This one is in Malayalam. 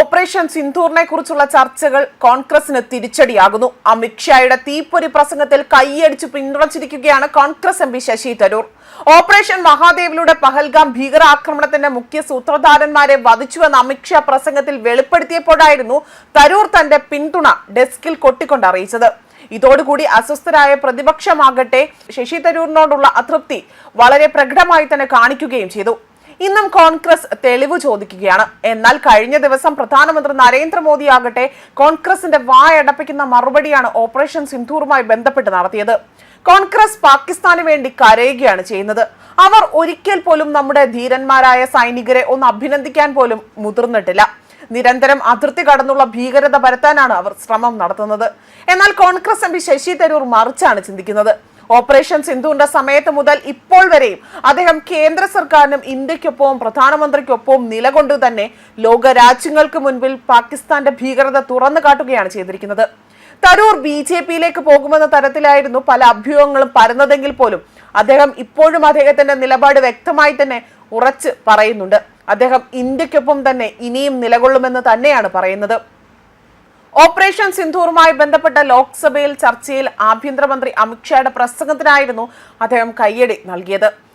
ഓപ്പറേഷൻ സിന്ധൂറിനെ കുറിച്ചുള്ള ചർച്ചകൾ കോൺഗ്രസിന് തിരിച്ചടിയാകുന്നു. അമിത്ഷായുടെ തീപ്പൊരി പ്രസംഗത്തിൽ കൈയടിച്ച് പിന്തുണച്ചിരിക്കുകയാണ് Congress M P Shashi Tharoor. Operation മഹാദേവിലൂടെ Pahalgam ഭീകരാക്രമണത്തിന്റെ മുഖ്യ സൂത്രധാരന്മാരെ വധിച്ചുവെന്ന് അമിത്ഷാ പ്രസംഗത്തിൽ വെളിപ്പെടുത്തിയപ്പോഴായിരുന്നു തരൂർ തന്റെ പിന്തുണ ഡെസ്കിൽ കൊട്ടിക്കൊണ്ട് അറിയിച്ചത്. ഇതോടുകൂടി അസ്വസ്ഥരായ പ്രതിപക്ഷമാകട്ടെ ശശി തരൂരിനോടുള്ള അതൃപ്തി വളരെ പ്രകടമായി തന്നെ കാണിക്കുകയും ചെയ്തു. ഇന്നും കോൺഗ്രസ് തെളിവ് ചോദിക്കുകയാണ്. എന്നാൽ കഴിഞ്ഞ ദിവസം പ്രധാനമന്ത്രി നരേന്ദ്രമോദി ആകട്ടെ കോൺഗ്രസിന്റെ വായടപ്പിക്കുന്ന മറുപടിയാണ് ഓപ്പറേഷൻ സിന്ധൂറുമായി ബന്ധപ്പെട്ട് നടത്തിയത്. കോൺഗ്രസ് പാകിസ്ഥാന് വേണ്ടി കരയുകയാണ് ചെയ്യുന്നത്. അവർ ഒരിക്കൽ പോലും നമ്മുടെ ധീരന്മാരായ സൈനികരെ ഒന്ന് അഭിനന്ദിക്കാൻ പോലും മുതിർന്നിട്ടില്ല. നിരന്തരം അതിർത്തി കടന്നുള്ള ഭീകരത പരത്താനാണ് അവർ ശ്രമം നടത്തുന്നത്. എന്നാൽ Congress M P Shashi Tharoor മറിച്ചാണ് ചിന്തിക്കുന്നത്. ഓപ്പറേഷൻ സിന്ധുവിന്റെ സമയത്ത് മുതൽ ഇപ്പോൾ വരെയും അദ്ദേഹം കേന്ദ്ര സർക്കാരിനും ഇന്ത്യക്കൊപ്പവും പ്രധാനമന്ത്രിക്കൊപ്പവും നിലകൊണ്ട് തന്നെ ലോക രാജ്യങ്ങൾക്ക് മുൻപിൽ പാകിസ്ഥാന്റെ ഭീകരത തുറന്നു കാട്ടുകയാണ് ചെയ്തിരിക്കുന്നത്. തരൂർ ബി ജെ പിയിലേക്ക് പോകുമെന്ന തരത്തിലായിരുന്നു പല അഭ്യൂഹങ്ങളും പരന്നതെങ്കിൽ പോലും അദ്ദേഹം ഇപ്പോഴും അദ്ദേഹത്തിന്റെ നിലപാട് വ്യക്തമായി തന്നെ ഉറച്ച് പറയുന്നുണ്ട്. അദ്ദേഹം ഇന്ത്യക്കൊപ്പം തന്നെ ഇനിയും നിലകൊള്ളുമെന്ന് തന്നെയാണ് പറയുന്നത്. ഓപ്പറേഷൻ സിന്ധൂറുമായി ബന്ധപ്പെട്ട ലോക്സഭയിൽ ചർച്ചയിൽ ആഭ്യന്തരമന്ത്രി അമിത്ഷായുടെ പ്രസംഗത്തിനായിരുന്നു അദ്ദേഹം കയ്യടി നൽകിയത്.